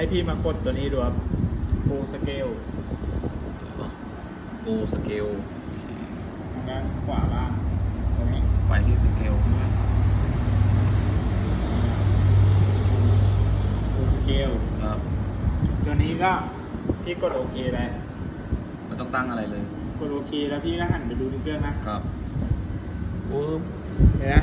ให้พี่มากดตัวนี้ดูครับโกสเกลกูสเกลทางด้านขวาล่างตรงนี้ไปที่สเกลใช่ไหมโกสเกลครับ ตัวนี้ก็พี่กดโอเคเลยไม่ต้องตั้งอะไรเลย กดโอเคแล้วพี่ก็หันไปดูในเครื่องนะครับปุ๊บเห็นไหม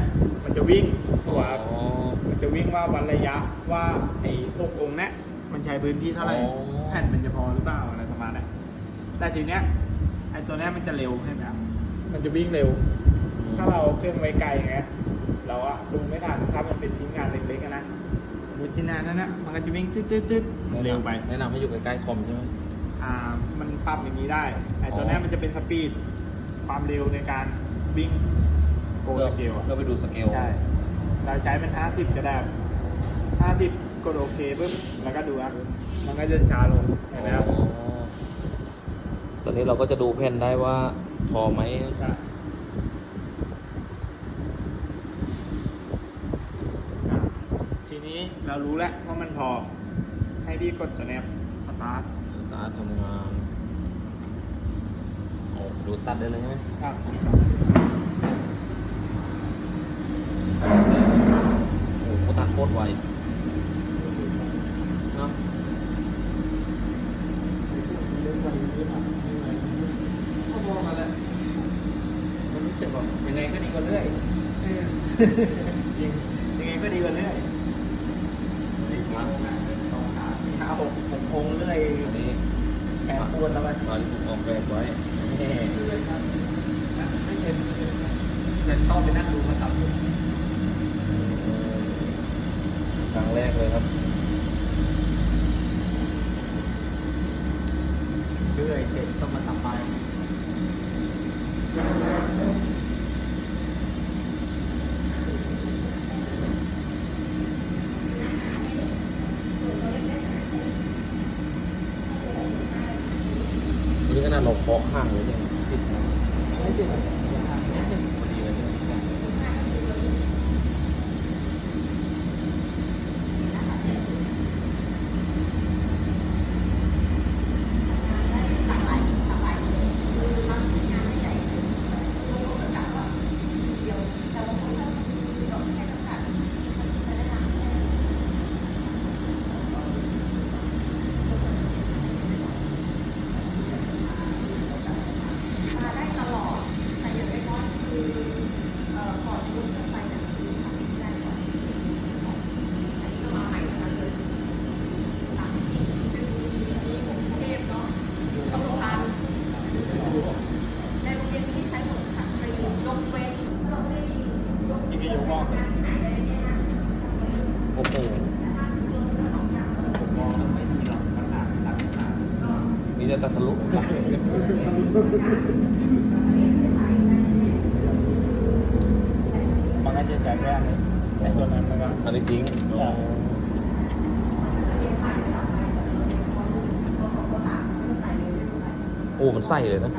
มันจะวิ่งตัวครับอ๋อมันจะวิ่งว่าวันระยะว่าไอ้หกองค์เนี้ย มันใช้พื้นที่เท่าไหร่ อ๋อ แผ่นมันจะพอหรือเปล่าอะไรประมาณนั้นแต่ทีเนี้ยไอ้ตัวเนี้ยมันจะเร็วใช่ไหมครับมันจะวิ่งเร็ว ถ้าเราเอาเครื่องไว้ไกลอย่างเงี้ยเราอะดูไม่ทันถ้ามันเป็นชิ้นงานเล็กๆอะนะดูชิ้นงานนั้นนะมันก็จะวิ่งตึ๊ดตึ๊ดตึ๊ดเร็วไป แนะนำให้อยู่ใกล้ๆคอมใช่ไหม อ่ามันปรับอย่างนี้ได้ไอ้ตัวเนี้ยมันจะเป็นสปีดความเร็วในการวิ่งโกสเกลอะเพื่อไปดูสเกลใช่เราใช้เป็น 50 ก็ได้ 50 กดโอเคปุ๊บแล้วก็ดูครับมันก็จะช้าลงเห็นไหมครับอ๋อตอนนี้เราก็จะดูแผ่นได้ว่าพอไหมใช่ครับทีนี้เรารู้แล้วว่ามันพอ ให้พี่กดตัวเนี้ยสตาร์ทสตาร์ททำงานโอ้ดูตัดได้เลยใช่ไหมครับโอ้โหตัดโคตรไวเนาะ เขาบอกมาแล้วมันรู้สึกแบบยังไงก็ดีกว่าเรื่อยจริงยังไงก็ดีกว่าเรื่อยสี่ครั้งนะสองขาสี่ห้าหกหกโค้งเรื่อยอันนี้แอบปวดแล้วมันตอนที่ผมออกแบบไว้ไม่เห็นจะชอบไปนั่งดูมาตับอยู่ครั้งแรกเลยครับ เรื่อยเสร็จต้องมาตับไปนี่ขนาดเราเคาะข้างเลยเนี่ยติดนะไม่ติดพอดีเลยเนี่ย ได้ตลอด แต่อย่างน้อยๆคือเอ่อก่อนคุณจะไปเนี่ยคือทำให้ได้ก่อนอันนี้ก็มาใหม่ทั้งนั้นเลยหลังที่เป็นมีกรุงเทพเนาะอยู่ตรงกลางในโรงเรียนนี้ใช้หมดค่ะไปยกเว้นเราไม่ได้ยก นี่คือยกมอง โอ้โห ผมมองแล้วไม่มีหรอกมันหนักตัดหนัก มีแต่ตัดทะลุมันก็จะใช้แค่อันนี้ไอ้ตัวนั้นมันก็อันนี้ทิ้งใช่โอ้ มันใส่เลยนะ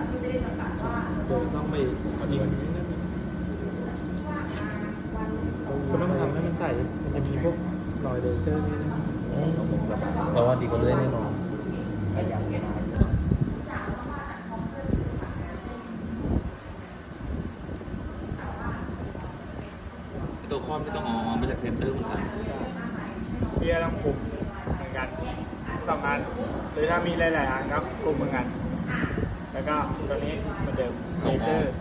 เดี๋ยวต้องไปยิงก็ต้องทำให้มันใส่มันจะมีพวกรอยเลเซอร์นี่นะเพราะว่าดีกว่าเรื่อยแน่นอน ตัวคอไม่ต้องเอามาจากเซ็นเตอร์เหมือนกันเพี่ต้องคุมเหมือนกันสองอันหรือถ้ามีหลายๆอันครับกลุ่มเหมือนกัน แล้วก็ตัวนี้เหมือนเดิมเลเซอร์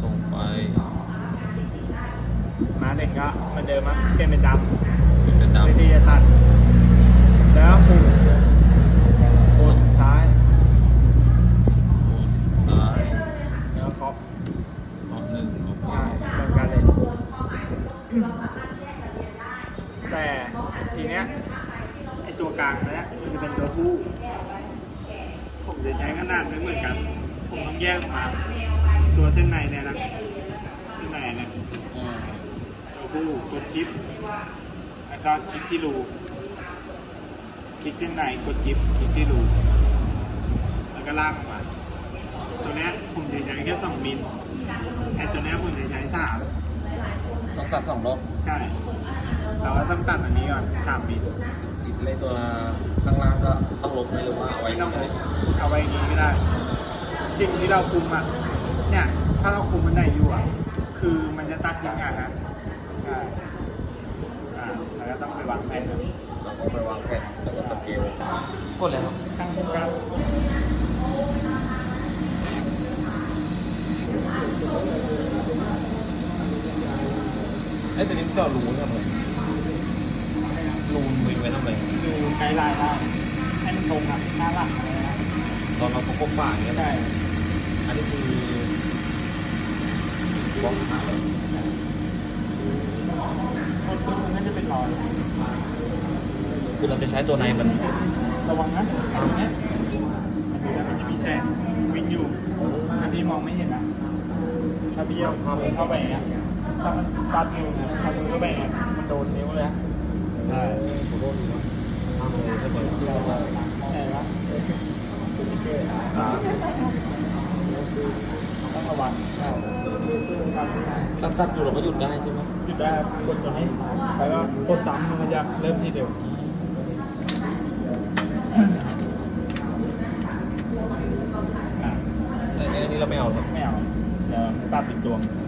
ส่งไปมาหนึ่งก็เหมือนเดิมครับเป็นเป็นดเป็นกระำวิธีจะตัด แล้วคุมกดซ้าย ซ้าย แล้วเคาะ ออกหนึ่งโอเค ใช่เหมือนกันเลย แต่ทีเนี้ยไอตัวกลางเนี้ยมันจะเป็นตัวผู้ ผมจะใช้ขนาดไม่เหมือนกัน ผมต้องแยกออกมา ตัวเส้นในเนี่ยนะเส้นในเนี่ยตัวผู้กดชิปแล้วก็ชิปที่รูคลิกเส้นในกดชิปคลิกที่รูแล้วก็ลากออกมา ตัวเนี้ยผมจะใช้แค่สองมิลไอตัวเนี้ยผมจะใช้สาม ต้องตัดสองรอบใช่เราก็ต้องตัดอันนี้ก่อนสามมิลอีกเลยตัวข้างล่างก็ต้องลบไหมหรือว่าเอาไว้ไม่ต้องเลยเอาไว้อย่างนี้ก็ได้สิ่งที่เราคุมอะเนี่ยถ้าเราคุมมันไหนอยู่อะคือมันจะตัดทิ้งงานนะใช่อ่าเราก็ต้องไปวางแผนนะเราก็ไปวางแผนแล้วก็สเกลกดแล้วตั้งโฟกัสไอ้ตัวนี้เจาะรูทำไงรูนวิ่งไว้ทำไงดูไกด์ไลน์ได้ให้มันตรงอะหน้าหลังอะไรนะตอนเราประกบป่าอย่างเงี้ยใช่อันนี้คือบล็อกขาเลยต้นต้นมันก็จะเป็นรอยคือเราจะใช้ตัวในมันระวังนะตรงเนี้ยมันดูแล้วมันจะมีแสงวิ่งอยู่ถ้าพี่มองไม่เห็นนะถ้าพี่เอามือเข้าไปอย่างเงี้ย ถ้ามันตัดนิ้วนะถ้ามือเข้าไปอย่างเงี้ยมันโดนนิ้วเลยนะใช่ขอโทษทีนะทำเลยให้เปิดใช่ปะต้องระวังใช่ตัดตัดอยู่เราก็หยุดได้ใช่ไหมหยุดได้กดตัวนี้แล้วก็กดซ้ำมันจะเริ่มที่เดิมอะไอ้ไอ้นี่เราไม่เอาหรอกไม่เอาเดี๋ยวตัดเป็นตัวตัวกลางอันนี้คือแบบก็คือไม่เคยทำเลยแล้ว